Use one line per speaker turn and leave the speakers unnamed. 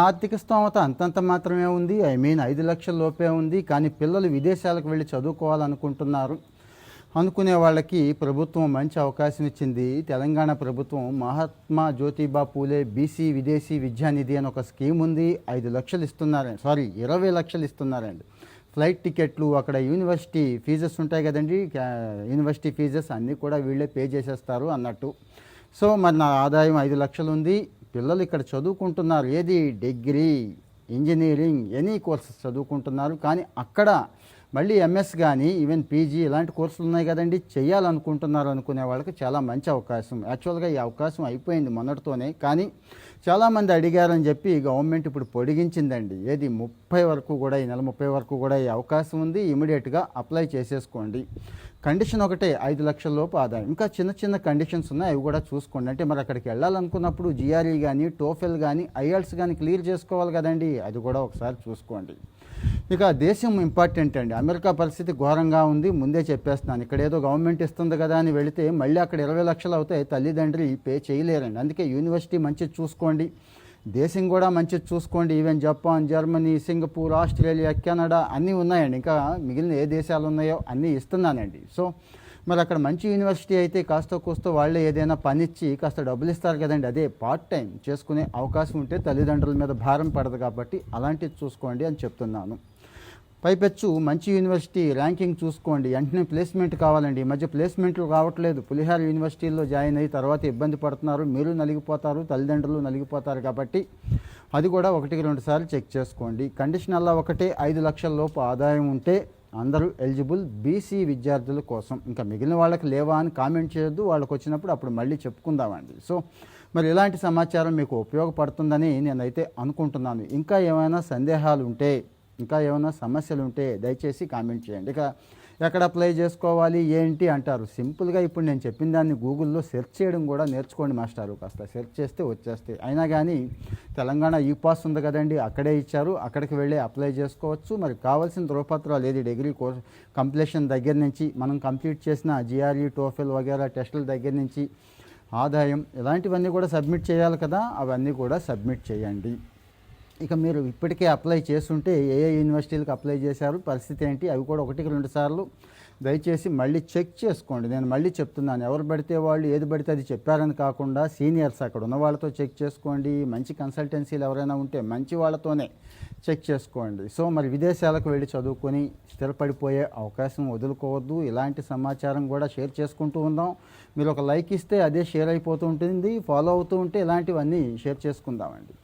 ఆర్థిక స్తోమత అంతంత మాత్రమే ఉంది. ఐ మీన్ ఐదు లక్షల లోపే ఉంది. కానీ పిల్లలు విదేశాలకు వెళ్ళి చదువుకోవాలనుకుంటున్నారు. అనుకునే వాళ్ళకి ప్రభుత్వం మంచి అవకాశం ఇచ్చింది. తెలంగాణ ప్రభుత్వం మహాత్మా జ్యోతిబా పూలే బీసీ విదేశీ విద్యానిధి అని ఒక స్కీమ్ ఉంది. ఐదు లక్షలు ఇస్తున్నారండి. సారీ ఇరవై లక్షలు ఇస్తున్నారండి. ఫ్లైట్ టికెట్లు అక్కడ యూనివర్సిటీ ఫీజెస్ ఉంటాయి కదండి. యూనివర్సిటీ ఫీజెస్ అన్నీ కూడా వీళ్ళే పే చేసేస్తారు అన్నట్టు. సో మరి నా ఆదాయం ఐదు లక్షలు ఉంది. పిల్లలు ఇక్కడ చదువుకుంటున్నారు. ఏది? డిగ్రీ ఇంజనీరింగ్ ఎనీ కోర్సెస్ చదువుకుంటున్నారు. కానీ అక్కడ మళ్ళీ ఎంఎస్ కానీ ఈవెన్ పీజీ ఇలాంటి కోర్సులు ఉన్నాయి కదండి చేయాలనుకుంటున్నారు అనుకునే వాళ్ళకి చాలా మంచి అవకాశం. యాక్చువల్గా ఈ అవకాశం అయిపోయింది మొన్నటితోనే. కానీ చాలామంది అడిగారని చెప్పి గవర్నమెంట్ ఇప్పుడు పొడిగించిందండి. ఏది ముప్పై వరకు కూడా ఈ నెల ముప్పై వరకు కూడా ఈ అవకాశం ఉంది ఇమీడియట్గా అప్లై చేసేసుకోండి. కండిషన్ ఒకటే ఐదు లక్షల లోపు ఆదాయం. ఇంకా చిన్న చిన్న కండిషన్స్ ఉన్నాయి అవి కూడా చూసుకోండి. అంటే మరి అక్కడికి వెళ్ళాలనుకున్నప్పుడు జిఆర్ఈ కానీ టోఫెల్ కానీ ఐఎల్స్ కానీ క్లియర్ చేసుకోవాలి కదండి అది కూడా ఒకసారి చూసుకోండి. ఇక దేశం ఇంపార్టెంట్ అండి. అమెరికా పరిస్థితి ఘోరంగా ఉంది. ముందే చెప్పేస్తున్నాను. ఇక్కడ ఏదో గవర్నమెంట్ ఇస్తుంది కదా అని వెళితే మళ్ళీ అక్కడ ఇరవై లక్షలు అవుతాయి. తల్లిదండ్రులు పే చేయలేరండి. అందుకే యూనివర్సిటీ మంచిది చూసుకోండి. దేశం కూడా మంచిది చూసుకోండి. Even Japan Germany Singapore Australia Canada అన్నీ ఉన్నాయండి. ఇంకా మిగిలిన ఏ దేశాలు ఉన్నాయో అన్నీ ఇస్తున్నానండి. సో మరి అక్కడ మంచి యూనివర్సిటీ అయితే కాస్త కూస్తో వాళ్ళే ఏదైనా పని ఇచ్చి కాస్త డబ్బులు ఇస్తారు కదండి. అదే పార్ట్ టైం చేసుకునే అవకాశం ఉంటే తల్లిదండ్రుల మీద భారం పడదు కాబట్టి అలాంటిది చూసుకోండి అని చెప్తున్నాను. పైపెచ్చు మంచి యూనివర్సిటీ ర్యాంకింగ్ చూసుకోండి. వెంటనే ప్లేస్మెంట్ కావాలండి. ఈ మధ్య ప్లేస్మెంట్లు రావట్లేదు. పులిహార యూనివర్సిటీల్లో జాయిన్ అయ్యి తర్వాత ఇబ్బంది పడుతున్నారు. మీరు నలిగిపోతారు తల్లిదండ్రులు నలిగిపోతారు కాబట్టి అది కూడా ఒకటికి రెండు సార్లు చెక్ చేసుకోండి. కండిషన్ అలా ఒకటే ఐదు లక్షల లోపు ఆదాయం ఉంటే అందరూ ఎలిజిబుల్ బీసీ విద్యార్థుల కోసం. ఇంకా మిగిలిన వాళ్ళకి లేవా అని కామెంట్ చేయొద్దు. వాళ్ళకి వచ్చినప్పుడు అప్పుడు మళ్ళీ చెప్పుకుందామండి. సో మరి ఇలాంటి సమాచారం మీకు ఉపయోగపడుతుందని నేనైతే అనుకుంటున్నాను. ఇంకా ఏమైనా సందేహాలు ఉంటే ఇంకా ఏమైనా సమస్యలు ఉంటే దయచేసి కామెంట్ చేయండి. ఇక ఎక్కడ అప్లై చేసుకోవాలి ఏంటి అంటారు. సింపుల్గా ఇప్పుడు నేను చెప్పిన దాన్ని గూగుల్లో సెర్చ్ చేయడం కూడా నేర్చుకోండి మాస్టారు. కాస్త సెర్చ్ చేస్తే వచ్చేస్తాయి. అయినా కానీ తెలంగాణ ఈ పాస్ ఉంది కదండి అక్కడే ఇచ్చారు. అక్కడికి వెళ్ళి అప్లై చేసుకోవచ్చు. మరి కావాల్సిన ధృవపత్రాలు ఏది? డిగ్రీ కోర్స్ కంప్లీషన్ దగ్గర నుంచి మనం కంప్లీట్ చేసిన జిఆర్ఈ టోఫెల్ వగేరా టెస్టుల దగ్గర నుంచి ఆదాయం ఇలాంటివన్నీ కూడా సబ్మిట్ చేయాలి కదా. అవన్నీ కూడా సబ్మిట్ చేయండి. ఇక మీరు ఇప్పటికే అప్లై చేస్తుంటే ఏ ఏ యూనివర్సిటీలకు అప్లై చేశారు పరిస్థితి ఏంటి? అవి కూడా ఒకటికి రెండు సార్లు దయచేసి మళ్ళీ చెక్ చేసుకోండి. నేను మళ్ళీ చెప్తున్నాను ఎవరు పడితే వాళ్ళు ఏది పడితే అది చెప్పారని కాకుండా సీనియర్స్ అక్కడ ఉన్న వాళ్ళతో చెక్ చేసుకోండి. మంచి కన్సల్టెన్సీలు ఎవరైనా ఉంటే మంచి వాళ్ళతోనే చెక్ చేసుకోండి. సో మరి విదేశాలకు వెళ్ళి చదువుకొని స్థిరపడిపోయే అవకాశం వదులుకోవద్దు. ఇలాంటి సమాచారం కూడా షేర్ చేసుకుంటూ ఉందాం. మీరు ఒక లైక్ ఇస్తే అదే షేర్ అయిపోతూ ఉంటుంది ఫాలో అవుతూ ఉంటే ఇలాంటివన్నీ షేర్ చేసుకుందామండి.